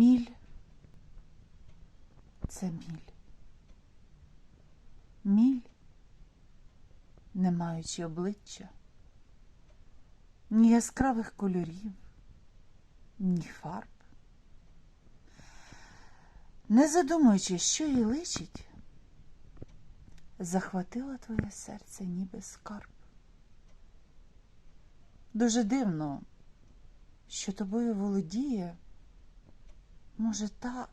Міль це міль. Міль, не маючи обличчя, ні яскравих кольорів, ні фарб. Не задумуючи, що їй личить, захватила твоє серце ніби скарб. Дуже дивно, що тобою володіє, може, та,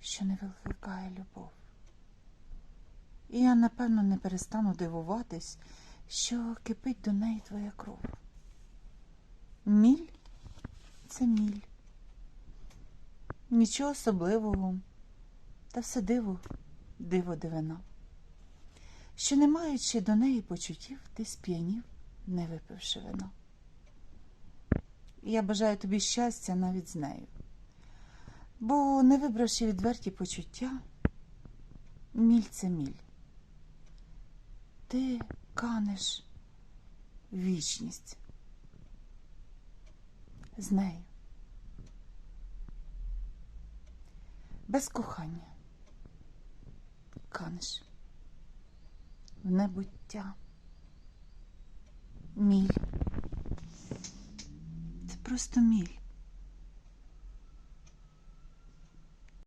що не викликає любов. І я, напевно, не перестану дивуватись, що кипить до неї твоя кров. Міль це міль. Нічого особливого, та все диво, диво дивина. Що не маючи до неї почуттів, ти сп'янів, не випивши вина. І я бажаю тобі щастя навіть з нею. Бо, не вибравши відверті почуття, міль це міль. Ти канеш вічність з нею. Без кохання канеш в небуття. Міль. Це просто міль.